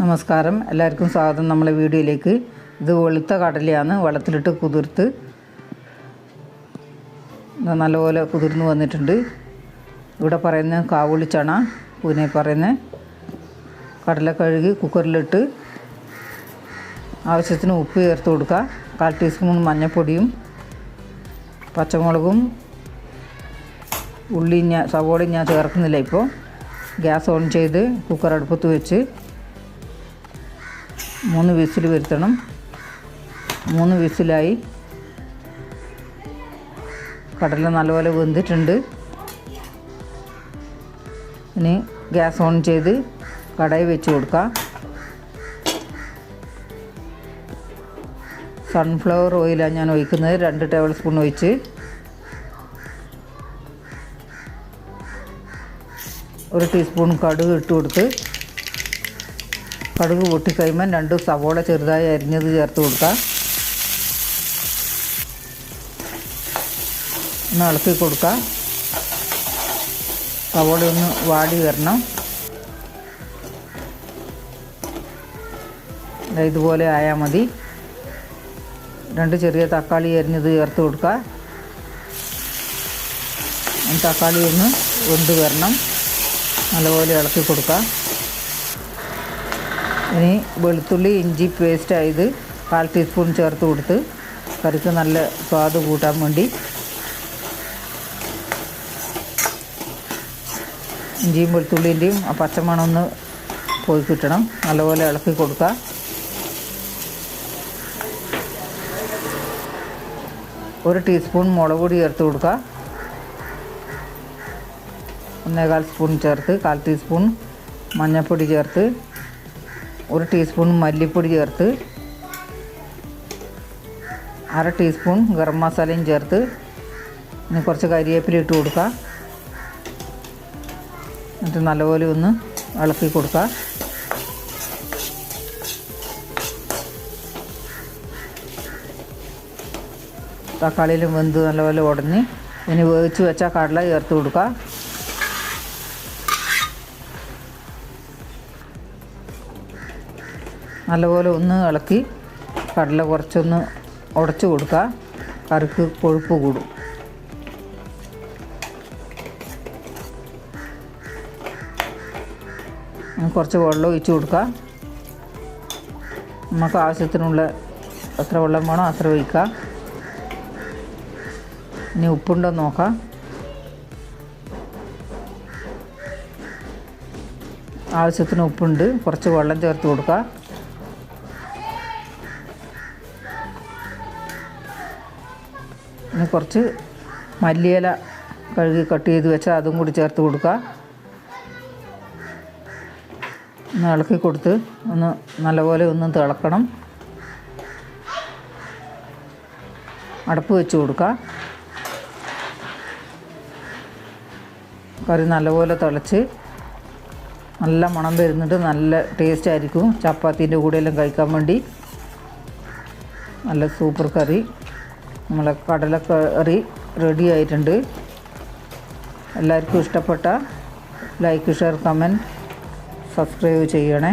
നമസ്കാരം. എല്ലാവർക്കും സ്വാഗതം. നമ്മളെ വീഡിയോയിലേക്ക്. ഇത് വെളുത്ത കടലയാണ്. വെള്ളത്തിലിട്ട് കുതിർത്ത്. നല്ലപോലെ കുതിർന്ന് വന്നിട്ടുണ്ട്. ഇവിടെ പറയുന്ന കാവുളി ചണ പൂനെ പറയുന്ന കടല കഴുകി കുക്കറിലിട്ട് ആവശ്യത്തിന് ഉപ്പ് ചേർത്ത് കൊടുക്കുക. കാൽ ടീസ്പൂൺ മഞ്ഞൾപ്പൊടിയും പച്ചമുളകും ഉള്ളി ഞാൻ സവോളയും ഞാൻ ചേർക്കുന്നില്ല ഇപ്പോൾ. ഗ്യാസ് ഓൺ ചെയ്ത് കുക്കർ അടുപ്പത്ത് വെച്ച് മൂന്ന് വിസിൽ വരുത്തണം. മൂന്ന് വിസിലായി. കടല നല്ലപോലെ വെന്തിട്ടുണ്ട്. ഇനി ഗ്യാസ് ഓൺ ചെയ്ത് കടായി വെച്ച് കൊടുക്കാം. സൺഫ്ലവർ ഓയിലാണ് ഞാൻ ഒഴിക്കുന്നത്. രണ്ട് ടേബിൾ സ്പൂൺ ഒഴിച്ച്. ഒരു ടീസ്പൂൺ കടുക് ഇട്ട് കൊടുത്ത് കടുക് പൊട്ടിക്കഴിയുമ്പോൾ രണ്ട് സവോള ചെറുതായി അരിഞ്ഞത് ചേർത്ത് കൊടുക്കുക ഒന്ന് ഇളക്കി കൊടുക്കുക സവോള ഒന്ന് വാടി വരണം. ഇതുപോലെ ആയാൽ മതി. രണ്ട് ചെറിയ തക്കാളി അരിഞ്ഞത് ചേർത്ത് കൊടുക്കുക തക്കാളി ഒന്ന് വെന്ത് വരണം. നല്ലപോലെ ഇളക്കി കൊടുക്കുക ഇനി വെളുത്തുള്ളി ഇഞ്ചി പേസ്റ്റ് ആയത് കാൽ ടീസ്പൂൺ ചേർത്ത് കൊടുത്ത് കറിക്ക് നല്ല സ്വാദ് കൂട്ടാൻ വേണ്ടി ഇഞ്ചിയും വെളുത്തുള്ളിന്റെയും ആ പച്ചമണം ഒന്ന് പോയി കിട്ടണം. നല്ലപോലെ ഇളക്കി കൊടുക്കുക ഒരു ടീസ്പൂൺ മുളക് പൊടി ചേർത്ത് കൊടുക്കുക ഒന്നേകാൽ സ്പൂൺ ചേർത്ത് കാൽ ടീസ്പൂൺ മഞ്ഞൾപ്പൊടി ചേർത്ത് ഒരു ടീസ്പൂൺ മല്ലിപ്പൊടി ചേർത്ത് അര ടീസ്പൂൺ ഗരം മസാലയും ചേർത്ത് ഇനി കുറച്ച് കരിവേപ്പില ഇട്ട് കൊടുക്കുക. എന്നിട്ട് നല്ലപോലെ ഒന്ന് ഇളക്കി കൊടുക്കുക. തക്കാളിയിലും വെന്ത് നല്ലപോലെ ഉടഞ്ഞ് ഇനി വേവിച്ച് വെച്ച കടല ചേർത്ത് കൊടുക്കുക. നല്ലപോലെ ഒന്ന് ഇളക്കി കടല കുറച്ചൊന്ന് ഉടച്ചു കൊടുക്കുക. കറിക്ക് കൊഴുപ്പ് കൂടും. കുറച്ച് വെള്ളം ഒഴിച്ച് കൊടുക്കുക നമുക്ക് ആവശ്യത്തിനുള്ള എത്ര വെള്ളം വേണോ അത്ര ഒഴിക്കുക ഇനി ഉപ്പുണ്ടോ നോക്കാം. ആവശ്യത്തിന് ഉപ്പുണ്ട്. കുറച്ച് വെള്ളം ചേർത്ത് കൊടുക്കുക ഇനി കുറച്ച് മല്ലിയില കഴുകി കട്ട് ചെയ്ത് വെച്ചാൽ അതും കൂടി ചേർത്ത് കൊടുക്കുക. ഒന്ന് ഇളക്കി കൊടുത്ത് ഒന്ന് നല്ലപോലെ ഒന്ന് തിളക്കണം. അടപ്പ് വെച്ച് കൊടുക്കുക. കറി നല്ലപോലെ തിളച്ച് നല്ല മണം വരുന്നുണ്ട്. നല്ല ടേസ്റ്റ് ആയിരിക്കും. ചപ്പാത്തീന്റെ കൂടെയെല്ലാം കഴിക്കാൻ വേണ്ടി. നല്ല സൂപ്പർ കറി. നമ്മളെ കടലക്കറി റെഡി ആയിട്ടുണ്ട്. എല്ലാവർക്കും ഇഷ്ടപ്പെട്ട ലൈക്ക് ഷെയർ കമന്റ് സബ്സ്ക്രൈബ് ചെയ്യണേ.